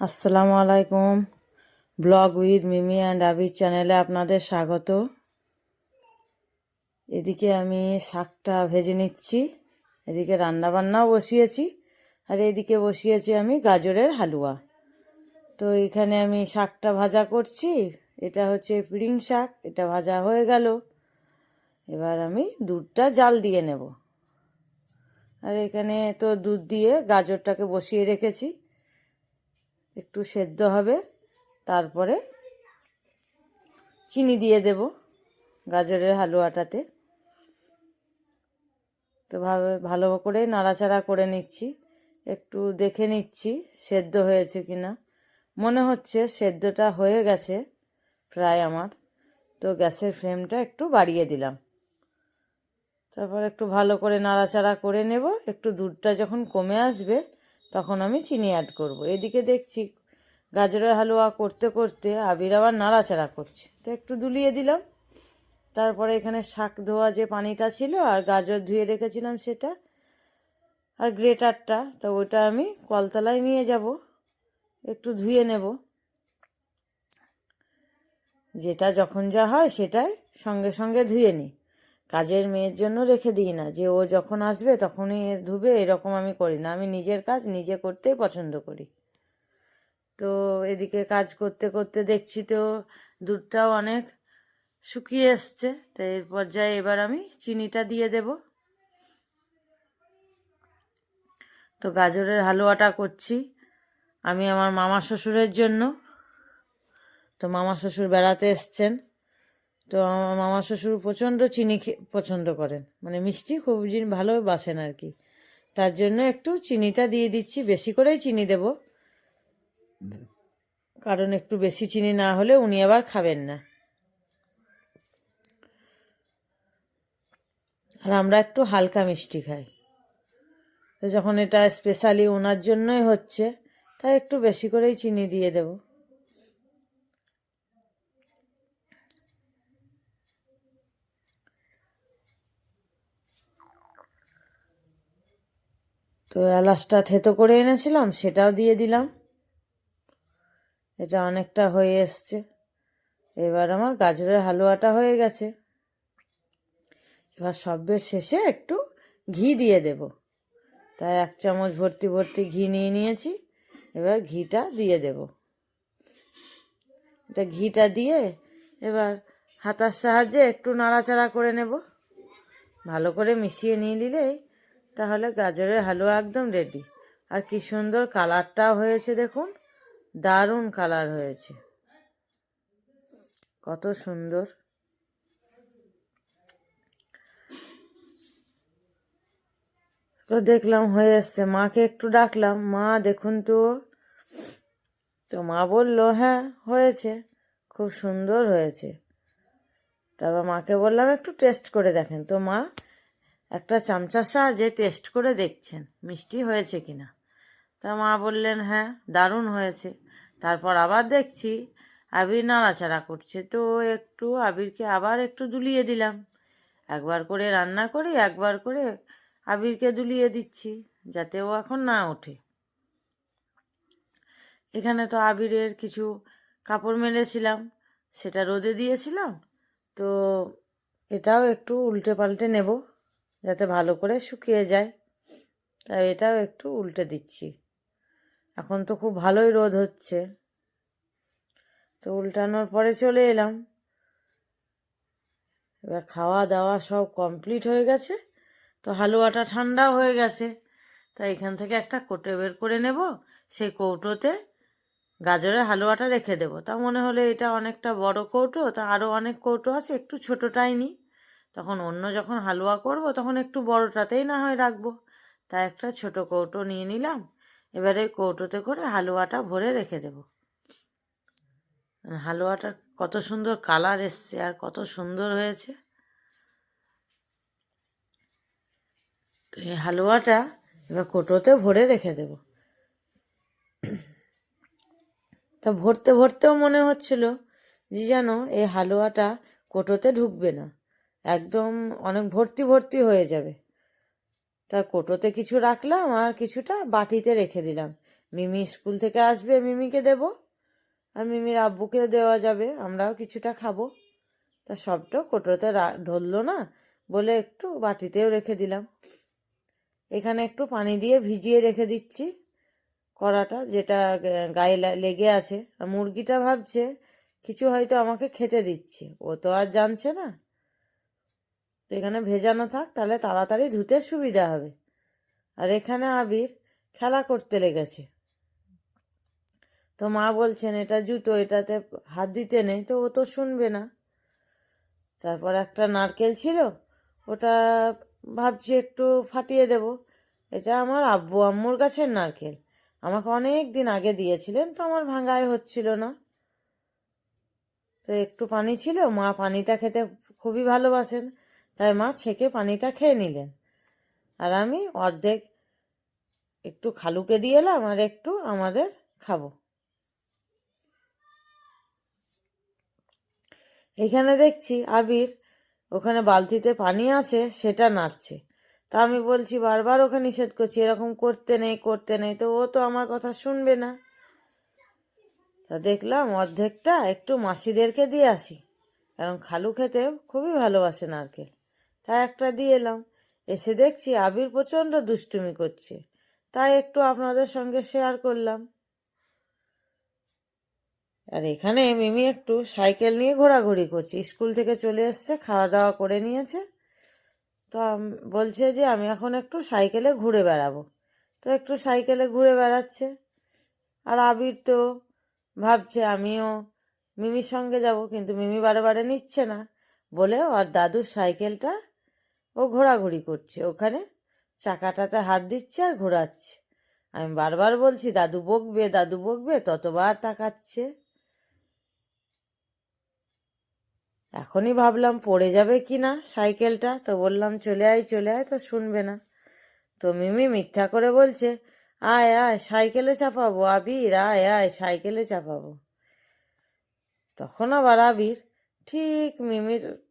আসসালামু আলাইকুম। Blog with Mimi and Abir চ্যানেলে আপনাদের স্বাগত। এদিকে আমি শাকটা ভেজে নিচ্ছি, এদিকে রান্না বান্নাও বসিয়েছি, আর এদিকে বসিয়েছি আমি গাজরের হালুয়া। তো এখানে আমি শাকটা ভাজা করছি, এটা হচ্ছে পিড়িং শাক, এটা ভাজা হয়ে গেল। এবার আমি দুধটা জাল দিয়ে নেব। আর এখানে তো দুধ দিয়ে গাজরটাকে বসিয়ে রেখেছি। একটু সেদ্ধ হবে, তারপরে চিনি দিয়ে দেব গাজরের হালুয়াটাতে। তো ভাবে ভালো করে নাড়াচাড়া করে নিচ্ছি, একটু দেখে নিচ্ছি সেদ্ধ হয়েছে কি না মনে হচ্ছে সেদ্ধটা হয়ে গেছে প্রায় আমার, তো গ্যাসের ফ্লেমটা একটু বাড়িয়ে দিলাম। তারপর একটু ভালো করে নাড়াচাড়া করে নেব, একটু দুধটা যখন কমে আসবে তখন আমি চিনি অ্যাড করব। এদিকে দেখছি গাজরের হালুয়া করতে করতে আবির আবার নাড়াচাড়া করছে। তো একটু দুলিয়ে দিলাম। তারপরে এখানে শাক ধোয়া যে পানিটা ছিল আর গাজর ধুয়ে রেখেছিলাম সেটা আর গ্রেটারটা, তো ওটা আমি কলতলায় নিয়ে যাব। একটু ধুয়ে নেব। যেটা যখন যা হয় সেটাই সঙ্গে সঙ্গে ধুয়ে নিই। কাজের মেয়ের জন্য রেখে দিই না। যে ও যখন আসবে তখনই ধুবে, এরকম আমি করি না। আমি নিজের কাজ নিজে করতেই পছন্দ করি। তো এদিকে কাজ করতে করতে দেখছি তো দুধটাও অনেক শুকিয়ে এসছে। তো এর পর্যায়ে এবার আমি চিনিটা দিয়ে দেব। তো গাজরের হালুয়াটা করছি আমি আমার মামা শ্বশুরের জন্য। তো মামা শ্বশুর বেড়াতে এসছেন। তো আমার মামা শ্বশুর প্রচণ্ড চিনি পছন্দ করেন। মানে মিষ্টি খুব জিন, ভালো বাসেন আর কি। তার জন্য একটু চিনিটা দিয়ে দিচ্ছি, বেশি করেই চিনি দেব। কারণ একটু বেশি চিনি না হলে উনি আবার খাবেন না। আর আমরা একটু হালকা মিষ্টি খাই। তো যখন এটা স্পেশালি ওনার জন্যই হচ্ছে, তাই একটু বেশি করেই চিনি দিয়ে দেবো। তো এলাচটা থেতো করে এনেছিলাম, সেটাও দিয়ে দিলাম। এটা অনেকটা হয়ে এসছে। এবার আমার গাজরের হালুয়াটা হয়ে গেছে। এবার সবের শেষে একটু ঘি দিয়ে দেব। তাই এক চামচ ভর্তি ভর্তি ঘি নিয়ে নিয়েছি। এবার ঘিটা দিয়ে দেব। এটা ঘিটা দিয়ে এবার হাতার সাহায্যে একটু নাড়াচাড়া করে নেব। ভালো করে মিশিয়ে নিয়ে নিলেই তাহলে গাজরের হালুয়া একদম রেডি আর কি সুন্দর কালারটাও হয়েছে দেখুন, দারুণ কালার হয়েছে। কত সুন্দর। তো দেখলাম হয়ে এসছে, মাকে একটু ডাকলাম, মা দেখুন তো। তো মা বলল হ্যাঁ হয়েছে, খুব সুন্দর হয়েছে। তারপর মাকে বললাম, একটু টেস্ট করে দেখেন। তো মা একটা চামচার সাহায্যে টেস্ট করে দেখছেন, মিষ্টি হয়েছে কি না তা মা বললেন হ্যাঁ দারুণ হয়েছে। তারপর আবার দেখছি, আবির নাড়াচাড়া করছে। তো একটু আবিরকে আবার একটু দুলিয়ে দিলাম। একবার করে রান্না করি, একবার করে আবিরকে দুলিয়ে দিচ্ছি, যাতে ও এখন না ওঠে। এখানে তো আবিরের কিছু কাপড় মেলেছিলাম, সেটা রোদে দিয়েছিলাম। তো এটাও একটু উল্টে পাল্টে নেব। যাতে ভালো করে শুকিয়ে যায়। তাই এটাও একটু উল্টে দিচ্ছি। এখন তো খুব ভালোই রোদ হচ্ছে। তো উল্টানোর পরে চলে এলাম। এবার খাওয়া দাওয়া সব কমপ্লিট হয়ে গেছে। তো হালুয়াটা ঠান্ডাও হয়ে গেছে। তাই এখান থেকে একটা কোটে বের করে নেব। সেই কৌটোতে গাজরের হালুয়াটা রেখে দেবো। তা মনে হলে এটা অনেকটা বড় কৌটো। তা আরও অনেক কৌটো আছে। একটু ছোটোটাই নিই তখন অন্য যখন হালুয়া করব তখন একটু বড়টাতেই না হয় রাখব। তাই একটা ছোট কৌটো নিয়ে নিলাম। এবারে কৌটোতে করে হালুয়াটা ভরে রেখে দেব। হালুয়াটার কত সুন্দর কালার এসছে আর কত সুন্দর হয়েছে। তো এই হালুয়াটা এবার কৌটোতে ভরে রেখে দেব। তা ভরতে ভরতেও মনে হচ্ছিল যে যেন এই হালুয়াটা কোটোতে ঢুকবে না। একদম অনেক ভর্তি ভর্তি হয়ে যাবে। তা কোটোতে কিছু রাখলাম আর কিছুটা বাটিতে রেখে দিলাম। মিমি স্কুল থেকে আসবে, মিমিকে দেব। আর মিমির আব্বুকে দেওয়া যাবে, আমরাও কিছুটা খাব। তা সবটা কোটোতে ধরলো না বলে একটু বাটিতেও রেখে দিলাম। এখানে একটু পানি দিয়ে ভিজিয়ে রেখে দিচ্ছি। কড়াটা যেটা গায়ে লেগে আছে। আর মুরগিটা ভাবছে, কিছু হয়তো আমাকে খেতে দিচ্ছে। ও তো আর জানছে না। তো এখানে ভেজানো থাক, তাহলে তাড়াতাড়ি ধুতে সুবিধা হবে। আর এখানে আবির খেলা করতে লেগেছে। তো মা বলছেন, এটা জুতো, এটাতে হাত দিতে নেই। তো ও তো শুনবে না। তারপর একটা নারকেল ছিল, ওটা ভাবছি একটু ফাটিয়ে দেব। এটা আমার আব্বু আম্মুর গাছের নারকেল। আমাকে অনেক দিন আগে দিয়েছিলেন, তো আমার ভাঙায় হচ্ছিল না। তো একটু পানি ছিল, মা পানিটা খেতে খুবই ভালোবাসেন। তাই মা ছেঁকে পানিটা খেয়ে নিলেন। আর আমি অর্ধেক একটু খালুকে দিয়ে এলাম আর একটু আমাদের খাব। এখানে দেখছি আবির ওখানে বালতিতে পানি আছে, সেটা নাড়ছে। তা আমি বলছি, বারবার ওকে নিষেধ করছি, এরকম করতে নেই করতে নেই। তো ও তো আমার কথা শুনবে না। তা দেখলাম অর্ধেকটা একটু মাসিদেরকে দিয়ে আসি, কারণ খালু খেতে খুবই ভালোবাসে নারকেল তাই একটা দিয়ে এলাম। এসে দেখছি আবির প্রচণ্ড দুষ্টুমি করছে। তাই একটু আপনাদের সঙ্গে শেয়ার করলাম। আর এখানে মিমি একটু সাইকেল নিয়ে ঘোরাঘুরি করছে। স্কুল থেকে চলে এসছে খাওয়া দাওয়া করে নিয়েছে। তো বলছে যে আমি এখন একটু সাইকেলে ঘুরে বেড়াবো। তো একটু সাইকেলে ঘুরে বেড়াচ্ছে। আর আবির তো ভাবছে আমিও মিমির সঙ্গে যাব, কিন্তু মিমি বারে বারে নিচ্ছে না। বলে ওর দাদুর সাইকেলটা ও ঘোরাঘুরি করছে। ওখানে চাকাটাতে হাত দিচ্ছে আর ঘোরাচ্ছে। আমি বারবার বলছি, দাদু বকবে দাদু বকবে, ততবার তাকাচ্ছে। এখনই ভাবলাম, পড়ে যাবে কি না সাইকেলটা? তো বললাম, চলে আয় চলে আয়, তো শুনবে না। তো মিমি মিথ্যা করে বলছে, আয় আয়, সাইকেলে চাপাবো, আবির, আয় আয়, সাইকেলে চাপাবো। তখন আবার আবির, ঠিক মিমির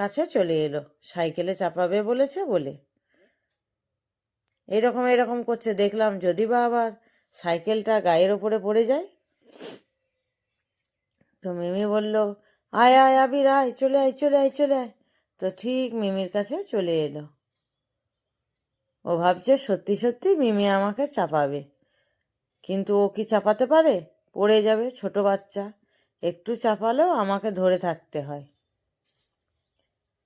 কাছে চলে এলো। সাইকেলে চাপাবে বলেছে বলে। এরকম এরকম করছে, দেখলাম যদি বা আবার সাইকেলটা গায়ের ওপরে পড়ে যায়। তো মিমি বলল, আয় আয়, আবির, আয়, চলে আয় চলে আয় চলে আয়। তো ঠিক মিমির কাছে চলে এলো। ও ভাবছে, সত্যি সত্যি মিমি আমাকে চাপাবে। কিন্তু ও কি চাপাতে পারে? পড়ে যাবে, ছোট বাচ্চা। একটু চাপালেও আমাকে ধরে থাকতে হয়।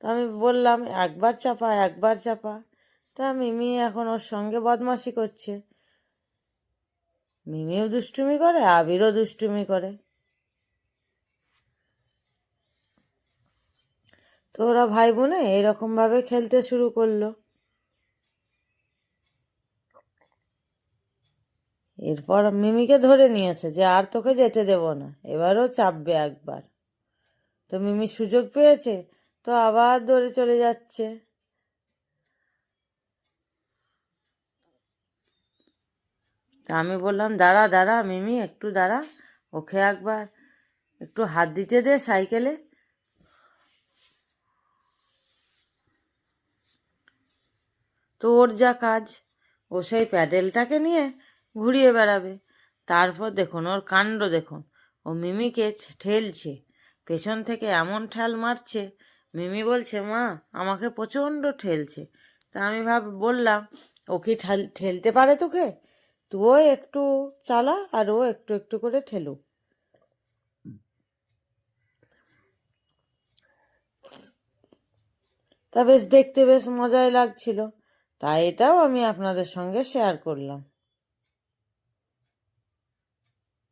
তো আমি বললাম, একবার চাপা একবার চাপা। তা মিমি এখন ওর সঙ্গে বদমাশি করছে। মিমিও দুষ্টুমি করে, আবিরও দুষ্টুমি করে। তো ওরা ভাই বোনে এরকমভাবে খেলতে শুরু করল। এরপর মিমিকে ধরে নিয়েছে যে, আর তোকে যেতে দেব না, এবারও চাপবে একবার। তো মিমি সুযোগ পেয়েছে তো আবার দৌড়ে চলে যাচ্ছে। তা আমি বললাম, দাঁড়া দাঁড়া মিমি, একটু দাঁড়া, ওকে একবার একটু হাত দিতে দে সাইকেলে। তো ওর যা কাজ, ও সেই প্যাডেলটাকে নিয়ে ঘুরিয়ে বেড়াবে। তারপর দেখুন, ওর কাণ্ড দেখুন, ও মিমিকে ঠেলছে, পেছন থেকে এমন ঠেল মারছে মিমি বলছে, মা, আমাকে প্রচণ্ড ঠেলছে। তা আমি ভাব, বললাম, ও কি ঠেল, ঠেলতে পারে তোকে? তুইও একটু চালা আর ও একটু একটু করে ঠেলুক। তা বেশ, দেখতে বেশ মজাই লাগছিল। তাই এটাও আমি আপনাদের সঙ্গে শেয়ার করলাম।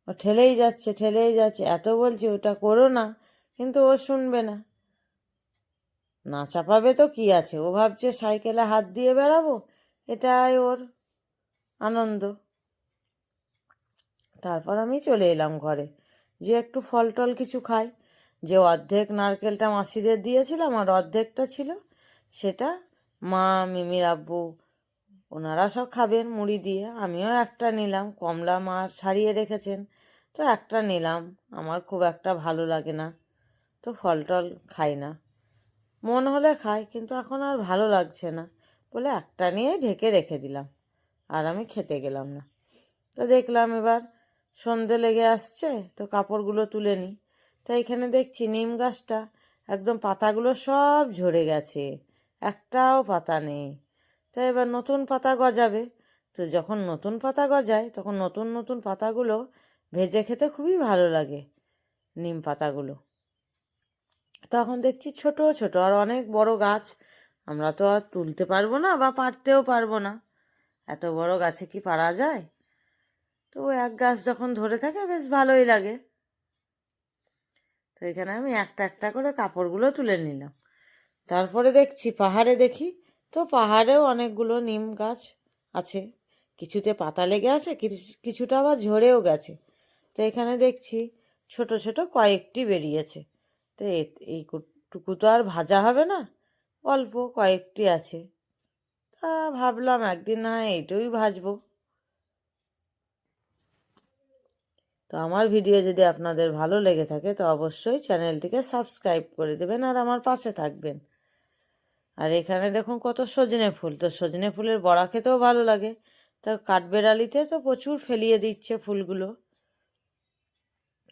ও ঠেলেই যাচ্ছে ঠেলেই যাচ্ছে। এত বলছি, ওটা করো না। কিন্তু ও শুনবে না। না চাপাবে তো কি আছে? ও ভাবছে সাইকেলে হাত দিয়ে বেড়াবো? এটাই ওর আনন্দ। তারপর আমি চলে এলাম ঘরে। যে একটু ফল টল কিছু খাই। যে অর্ধেক নারকেলটা মাসিদের দিয়েছিলাম আর অর্ধেকটা ছিল, সেটা মা, মিমির আব্বু, ওনারা সব খাবেন মুড়ি দিয়ে। আমিও একটা নিলাম, কমলা মা ছাড়িয়ে রেখেছেন। তো একটা নিলাম, আমার খুব একটা ভালো লাগে না। তো ফল টল খাই না। মন হলে খাই, কিন্তু এখন আর ভালো লাগছে না বলে একটা নিয়ে ঢেকে রেখে দিলাম আর আমি খেতে গেলাম না। তো দেখলাম এবার সন্ধে লেগে আসছে, তো কাপড়গুলো তুলে নিই। তো এখানে দেখছি নিম গাছটা, একদম পাতাগুলো সব ঝরে গেছে, একটাও পাতা নেই। তো এবার নতুন পাতা গজাবে। তো যখন নতুন পাতা গজায়, তখন নতুন নতুন পাতাগুলো ভেজে খেতে খুবই ভালো লাগে, নিম পাতাগুলো। তখন দেখছি ছোট ছোট আর অনেক বড় গাছ। আমরা তো আর তুলতে পারব না বা পারতেও পারব না। এত বড় গাছে কি পারা যায়? তো এক গাছ যখন ধরে থাকে, বেশ ভালোই লাগে। তো এখানে আমি একটা একটা করে কাপড়গুলো তুলে নিলাম। তারপরে দেখছি, পাহাড়ে দেখি, তো পাহাড়েও অনেকগুলো নিম গাছ আছে। কিছুতে পাতা লেগে আছে, কিছু- কিছুটা আবার ঝরেও গেছে। তো এখানে দেখছি ছোট ছোট কয়েকটি বেরিয়েছে। তো এ- এইটুকু তো আর ভাজা হবে না। অল্প কয়েকটি আছে। তা ভাবলাম একদিন না এইটাই ভাজবো। তো আমার ভিডিও যদি আপনাদের ভালো লেগে থাকে তো অবশ্যই চ্যানেলটিকে সাবস্ক্রাইব করে দেবেন আর আমার পাশে থাকবেন। আর এখানে দেখুন কত সজনে ফুল। তো সজনে ফুলের বড়া খেতেও ভালো লাগে। তো কাঠবেড়ালিতে তো প্রচুর ফেলিয়ে দিচ্ছে ফুলগুলো।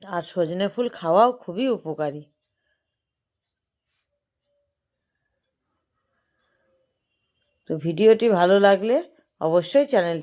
আর সজনে ফুল খাওয়াও খুবই উপকারী। তো ভিডিওটি ভালো লাগলে অবশ্যই চ্যানেল